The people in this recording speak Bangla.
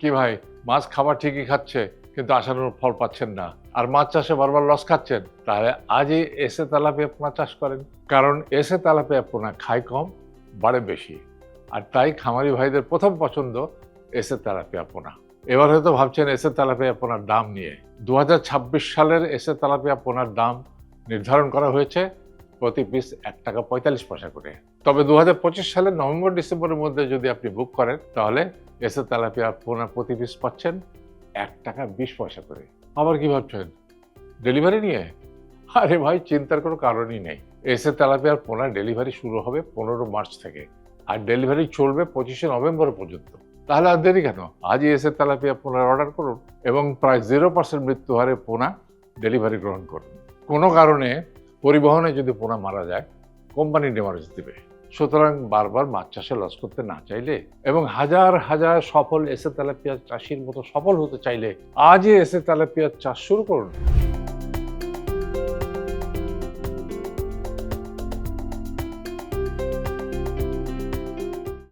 কি ভাই, মাছ খাবার ঠিকই খাচ্ছে, কিন্তু আশানুরূপ ফল পাচ্ছেন না। আর মাছ চাষে বারবার লস খাচ্ছেন, তাহলে আজই এসে তেলাপিয়া পোনা চাষ করেন। কারণ এসে তেলাপিয়া পোনা খায় কম, বাড়ে বেশি। আর তাই খামারি ভাইদের প্রথম পছন্দ এসে তেলাপিয়া পোনা। এবার হয়তো ভাবছেন এসে তেলাপিয়া পোনার দাম নিয়ে। দু হাজার ছাব্বিশ সালের এসে তেলাপিয়া পোনার দাম নির্ধারণ করা হয়েছে প্রতি পিস এক টাকা পঁয়তাল্লিশ পয়সা করে। তবে দু সালের নভেম্বর ডিসেম্বরের মধ্যে যদি আপনি বুক করেন, তাহলে এসে তেলাপিয়া পোনা প্রতি পিস পাচ্ছেন এক টাকা বিশ পয়সা করে। আবার কি ভাবছেন? ডেলিভারি নিয়ে? আরে ভাই, চিন্তার কোনো কারণই নেই। এসে তেলাপিয়ার পোনা ডেলিভারি শুরু হবে পনেরো মার্চ থেকে। আর ডেলিভারি চলবে পঁচিশে নভেম্বর পর্যন্ত। তাহলে আর দেরি কেন? আজই এসে তেলাপিয়া পোনার অর্ডার করুন এবং প্রায় জিরো পার্সেন্ট মৃত্যু হারে পোনা ডেলিভারি গ্রহণ করুন। কোনো কারণে পরিবহনে যদি পোনা মারা যায় কোম্পানি ডেমারেজ দেবে। সুতরাং বারবার মাছ চাষে লস করতে না চাইলে এবং হাজার হাজার সফল এসে তেলাপিয়া চাষির মতো সফল হতে চাইলে আজই এসে তেলাপিয়া চাষ শুরু করুন।